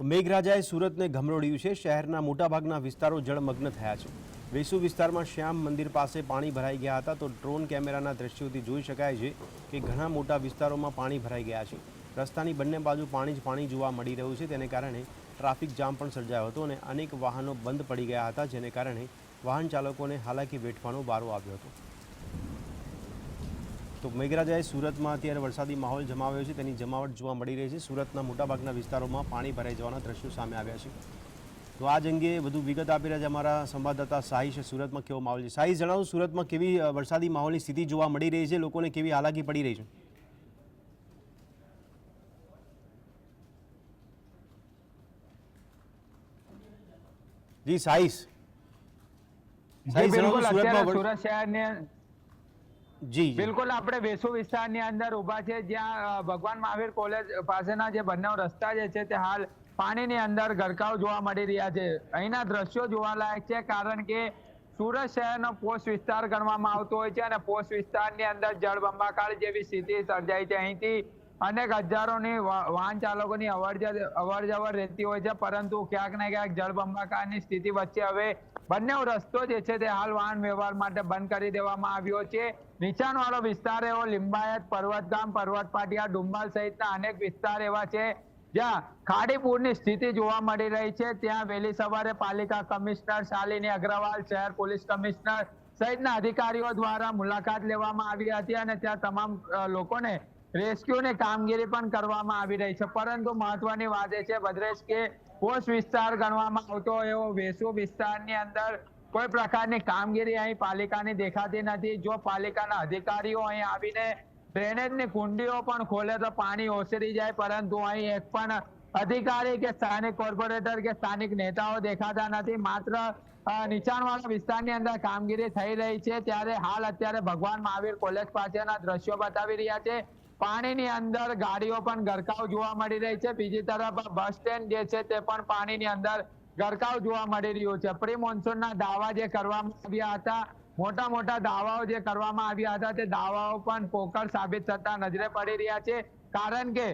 મેઘરાજાએ સુરતને ગમરોડ્યું છે. શહેરના મોટાભાગના વિસ્તારો જળમગ્ન થયા છે. વેસુ વિસ્તારમાં શ્યામ મંદિર પાસે પાણી ભરાઈ ગયા હતા. તો ડ્રોન કેમેરાના દ્રશ્યોથી જોઈ શકાય છે કે ઘણા મોટા વિસ્તારોમાં પાણી ભરાઈ ગયા છે. રસ્તાની બંને બાજુ પાણી જ પાણી જોવા મળી રહ્યું છે. તેને કારણે ટ્રાફિક જામ પણ સર્જાયો હતો અને અનેક વાહનો બંધ પડી ગયા હતા, જેને કારણે વાહન ચાલકોને હાલાકી વેઠવાનો વારો આવ્યો હતો. તો મેઘરાજાએ સુરતમાં અત્યારે વરસાદી માહોલ જમાવ્યો છે. તેની જમાવટ જોવા મળી રહી છે. સુરતના મોટાભાગના વિસ્તારોમાં પાણી ભરાઈ જવાના દ્રશ્યો સામે આવ્યા છે. તો આજ અંગે વધુ વિગત આપી રહ્યા છે અમારા સંવાદદાતા સાહી છે સુરતમાં કેવો માહોલ છે? સાહી જણાવો સુરતમાં કેવી વરસાદી માહોલની સ્થિતિ જોવા મળી રહી છે? લોકોને કેવી હાલાકી પડી રહી છે? જી સાઈસ સાઈસ સુરત શહેરની જી. બિલકુલ, આપણે વેસુ વિસ્તારની અંદર ઊભા છે જ્યાં ભગવાન મહાવીર કોલેજ પાસેના જે બંને રસ્તા જે છે તે હાલ પાણીની અંદર ગરકાવ જોવા મળી રહ્યા છે. અહીંના દ્રશ્યો જોવાલાયક છે કારણ કે સુરત શહેરનો પોસ્ટ વિસ્તાર ગણવામાં આવતો હોય છે અને પોસ્ટ વિસ્તારની અંદર જળબંબાકાર જેવી સ્થિતિ સર્જાઈ છે. અહીંથી અનેક હજારોની વાહન ચાલકોની અવર જવર રહેતી હોય છે, પરંતુ ક્યાંક ને ક્યાંક જળબંબાકારની સ્થિતિ વચ્ચે હવે બંને રસ્તો જે છે તે હાલ વાહન વ્યવહાર માટે બંધ કરી દેવામાં આવ્યો છે. નીચાણવાળો વિસ્તાર એવો લિંબાયત, પર્વતગામ પર્વત પાટિયા ડુંબાલ સહિતના અનેક વિસ્તાર એવા છે, જ્યાં ખાડીપુરની સ્થિતિ જોવા મળી રહી છે. ત્યાં વહેલી સવારે પાલિકા કમિશનર શાલિની અગ્રવાલ, શહેર પોલીસ કમિશનર સહિતના અધિકારીઓ દ્વારા મુલાકાત લેવામાં આવી હતી અને ત્યાં તમામ લોકોને રેસ્ક્યુની કામગીરી પણ કરવામાં આવી રહી છે. પરંતુ મહત્વની વાત એ છે ભદ્રેશ કે પોસ્ટ વિસ્તાર ગણવામાં આવતો એવો વેસુ વિસ્તારની અંદર કોઈ પ્રકારની કામગીરી અહીં પાલિકાની દેખાતી નથી. જો પાલિકાના અધિકારીઓ અહીં આવીને ડ્રેનેજની કુંડીઓ પણ ખોલે તો પાણી ઓસરી જાય, પરંતુ અહીં એક પણ અધિકારી કે સ્થાનિક કોર્પોરેટર કે સ્થાનિક નેતાઓ દેખાતા નથી. માત્ર નીચાણવાળા વિસ્તારની અંદર કામગીરી થઈ રહી છે. ત્યારે હાલ અત્યારે ભગવાન મહાવીર કોલેજ પાસેના દ્રશ્યો બતાવી રહ્યા છે. પાણીની અંદર ગાડીઓ પણ ગરકાવ જોવા મળી રહી છે. બીજી તરફ બસ સ્ટેન્ડ જે છે તે પણ પાણીની અંદર ગરકાવ જોવા મળી રહ્યું છે. પ્રી મોન્સૂનના દાવા જે કરવામાં આવ્યા હતા, મોટા મોટા દાવાઓ જે કરવામાં આવ્યા હતા, તે દાવાઓ પણ પોકળ સાબિત થતા નજરે પડી રહ્યા છે. કારણ કે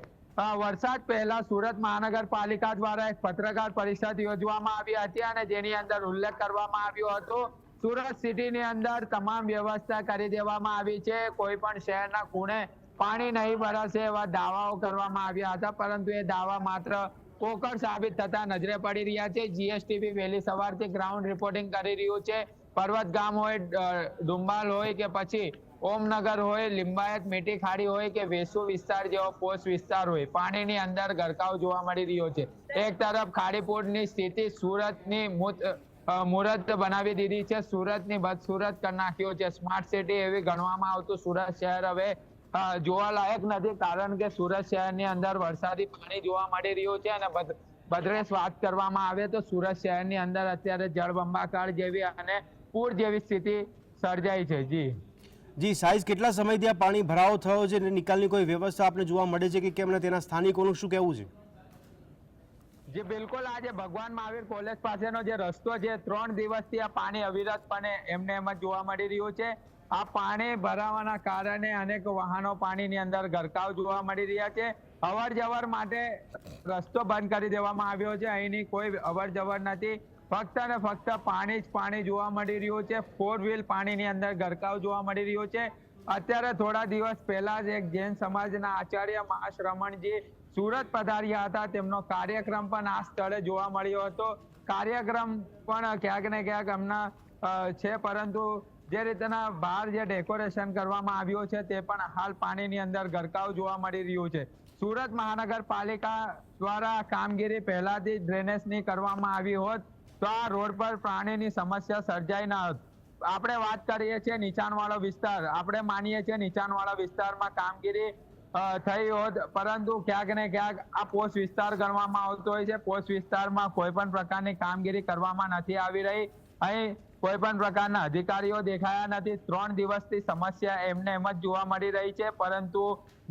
વરસાદ પહેલા સુરત મહાનગરપાલિકા દ્વારા એક પત્રકાર પરિષદ યોજવામાં આવી હતી અને જેની અંદર ઉલ્લેખ કરવામાં આવ્યો હતો. સુરત સિટીની અંદર તમામ વ્યવસ્થા કરી દેવામાં આવી છે. કોઈ પણ શહેરના ખૂણે પાણી નહીં ભરાશે એવા દાવાઓ કરવામાં આવ્યા હતા, પરંતુ એ દાવા માત્ર પોકળ સાબિત થતા નજરે પડી રહ્યા છે. જીએસટીબી વહેલી સવારથી ગ્રાઉન્ડ રિપોર્ટિંગ કરી રહ્યું છે. પર્વત ગામ હોય ડુંબાલ હોય કે પછી ઓમનગર હોય, લિંબાયત મીઠી ખાડી હોય કે વેસુ વિસ્તાર જેવો પોસ્ટ વિસ્તાર હોય, પાણીની અંદર ગરકાવ જોવા મળી રહ્યો છે. એક તરફ ખાડીપુરની સ્થિતિ સુરતની મુહૂર્ત બનાવી દીધી છે. સુરતની બદસુરત કરી નાખ્યો છે. સ્માર્ટ સિટી એવી ગણવામાં આવતું સુરત શહેર હવે અ, જોવાલાયક નથી કારણ કે સુરત શહેરની અંદર વરસાદી પાણી જોવા મળી રહ્યું છે અને ભદ્રેશ વાત કરવામાં આવે તો સુરત શહેરની અંદર અત્યારે જળબંબાકાર જેવી અને પૂર જેવી સ્થિતિ સર્જાઈ છે. જી. જી સાઈઝ કેટલા સમયથી આ પાણી ભરાવો થયો છે અને નિકાલની કોઈ વ્યવસ્થા આપણે જોવા મળે છે કે કેમ ને તેના સ્થાનિકોનું શું કહેવું છે? જે બિલકુલ. આજે ભગવાન મહાવીર કોલેજ પાસેનો જે રસ્તો છે ત્રણ દિવસથી આ પાણી અવિરતપણે એમને એમ જ જોવા મળી રહ્યું છે. આ પાણી ભરાવાના કારણે અનેક વાહનો પાણીની અંદર ગરકાવ જોવા મળી રહ્યા છે. અવર જવર માટે રસ્તો બંધ કરી દેવામાં આવ્યો છે. અહીંની કોઈ અવર જવર નથી. ફક્ત ને ફક્ત પાણી જ પાણી જોવા મળી રહ્યું છે. ફોર વ્હીલ પાણીની અંદર ગરકાવ જોવા મળી રહ્યું છે. અત્યારે થોડા દિવસ પહેલા જ એક જૈન સમાજના આચાર્ય માસ રમણજી સુરત પધાર્યા હતા. તેમનો કાર્યક્રમ પણ આ સ્થળે જોવા મળ્યો હતો. કાર્યક્રમ પણ ક્યાંક ને ક્યાંક એમના છે, પરંતુ જે રીતના બહાર જે ડેકોરેશન કરવામાં આવ્યું છે તે પણ હાલ પાણીની અંદર ગરકાવ જોવા મળી રહ્યું છે. સુરત મહાનગરપાલિકા દ્વારા કામગીરી પહેલાથી ડ્રેનેજની કરવામાં આવી હોત તો આ રોડ પર પાણીની સમસ્યા સર્જાઈ ન હોત. આપણે વાત કરીએ છીએ નીચાણવાળો વિસ્તાર. આપણે માનીએ છીએ નીચાણવાળા વિસ્તારમાં કામગીરી થઈ હોત, પરંતુ ક્યાંક ને ક્યાંક આ પોસ્ટ વિસ્તાર ગણવામાં આવતો હોય છે. પોસ્ટ વિસ્તારમાં કોઈ પણ પ્રકારની કામગીરી કરવામાં નથી આવી રહી. અહીં કોઈ પણ પ્રકારના અધિકારીઓ દેખાયા નથી. ત્રણ દિવસથી સમસ્યા એમને એમ જ જોવા મળી રહી છે. પરંતુ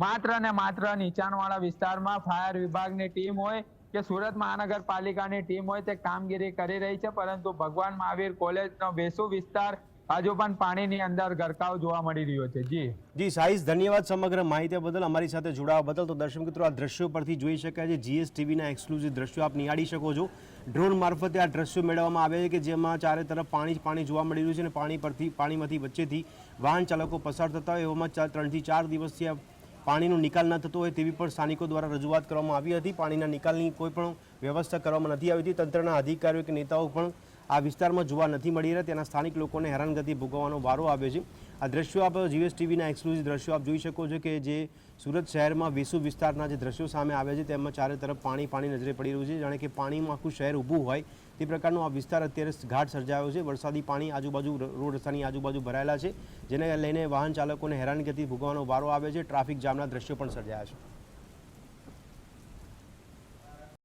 માત્ર ને માત્ર નીચાણવાળા વિસ્તારમાં ફાયર વિભાગની ટીમ હોય કે સુરત મહાનગરપાલિકાની ટીમ હોય તે કામગીરી કરી રહી છે. પરંતુ ભગવાન મહાવીર કોલેજનો વેસુ વિસ્તાર હજુ પણ પાણીની અંદર ગરકાવ જોવા મળી રહ્યો છે. જી. જી સાઈઝ ધન્યવાદ સમગ્ર માહિતી બદલ. અમારી સાથે જોડાવા બદલ તો દર્શક મિત્રો આ દ્રશ્યો પરથી જોઈ શકાય છે. જીએસટીવીના એક્સક્લુઝિવ દ્રશ્યો આપ નિહાળી શકો છો. ડ્રોન મારફતે આ દ્રશ્યો મેળવવામાં આવે છે કે જેમાં ચારે તરફ પાણી પાણી જોવા મળી રહ્યું છે અને પાણી પરથી પાણીમાંથી વચ્ચેથી વાહન ચાલકો પસાર થતા હોય એવામાં ત્રણથી ચાર દિવસથી આ પાણીનો નિકાલ ન થતો હોય તેવી પણ સ્થાનિકો દ્વારા રજૂઆત કરવામાં આવી હતી. પાણીના નિકાલની કોઈ પણ વ્યવસ્થા કરવામાં નથી આવી હતી. તંત્રના અધિકારીઓ કે નેતાઓ પણ આ વિસ્તારમાં જોવા નથી મળી રહ્યા. તેના સ્થાનિક લોકોને હેરાનગતિ ભોગવવાનો વારો આવે છે. આ દ્રશ્યો આપ જીવીએસ ટીવીના એક્સક્લુઝિવ દ્રશ્યો આપ જોઈ શકો છો કે જે સુરત શહેરમાં વેસુ વિસ્તારના જે દ્રશ્યો સામે આવ્યા છે તેમાં ચારે તરફ પાણી પાણી નજરે પડી રહ્યું છે. જાણે કે પાણીમાં આખું શહેર ઊભું હોય તે પ્રકારનો આ વિસ્તાર અત્યારે ઘાટ સર્જાયો છે. વરસાદી પાણી આજુબાજુ રોડ રસ્તાની આજુબાજુ ભરાયેલા છે, જેને લઈને વાહન ચાલકોને હેરાનગતિ ભોગવવાનો વારો આવે છે. ટ્રાફિક જામના દ્રશ્યો પણ સર્જાયા છે.